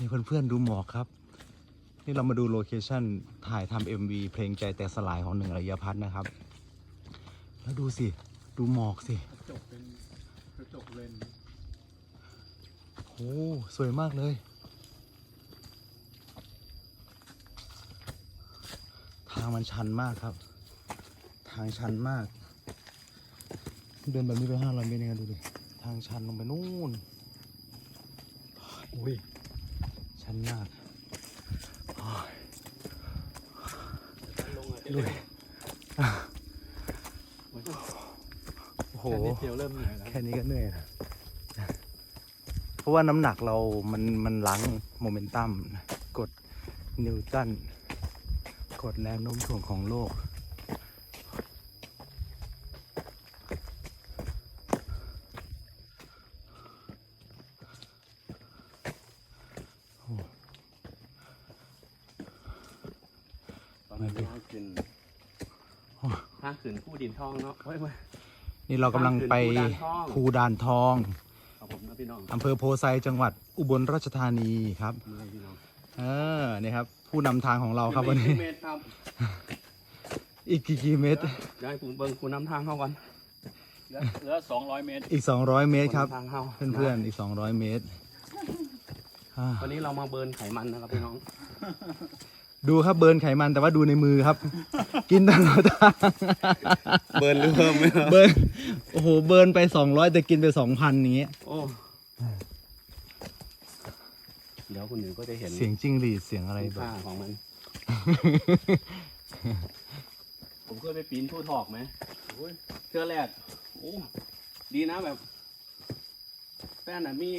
นี่เพื่อนๆดูหมอกครับ นี่เรามาดูโลเคชั่นถ่ายทำ MV เพลงใจแต่สลายของหนึ่งระยะพัฒน์นะครับ แล้วดูสิ ดูหมอกสิกระจกเป็นกระจกเลนโอ้สวยมากเลย ทางมันชันมากครับ ทางชันมาก เดินแบบนี้ไปห้าร้อยเมตรเองดูดิทางชันลงไปนู่นโอ้ย ชันมากโอ้ยลงอะดูดิโอ้โหแค่นิดเดียวเริ่มเหนื่อยแล้วแค่นี้ก็เหนื่อยแล้วเพราะว่าน้ำหนักเรามันมันล้างโมเมนตัมกดนิวตันกดแรงโน้มถ่วงของโลก ตอนนี้เราขึ้นถ้าขึ้นผู้ดินทองเนาะเฮ้ยเว้ยนี่เรากำลังไปภูภูด่าด่านนททอองงครับผมนะพี่น้องอำเภอโพไซจังหวัดอุบลราชธานีครับเมื่อยพี่น้องเออนี่ครับ ผู้นำทางของเราครับวันนี้ เมตรครับอีกกี่กิเมตร เดี๋ยวให้ผมเบิ่งคุณนำทางเข้าก่อนเหลือเหลือสองร้อยเมตร อีก 200 เมตรครับ นำทางเข้าเพื่อนๆอีก 200 เมตรอ่าวันนี้เรามาเบิร์นไขมันนะครับพี่น้อง ดูครับเบิร์นไขมันแต่ว่าดูในมือครับ กินตลอดทางเบิร์นหรือเพิ่มไหมเบิร์นโอ้โหเบิร์นไป200แต่กินไป2,000อย่างเงี้ยโอ้เดี๋ยวคุณหนึ่งก็จะเห็นเสียงจิ้งหรีดเสียงอะไรคุณแบบค่าของมัน ผมเคยไปปีนผู้ถอกไหมโอ้ยเทือแรกโอ้ดีนะแบบแฟนน่ะมี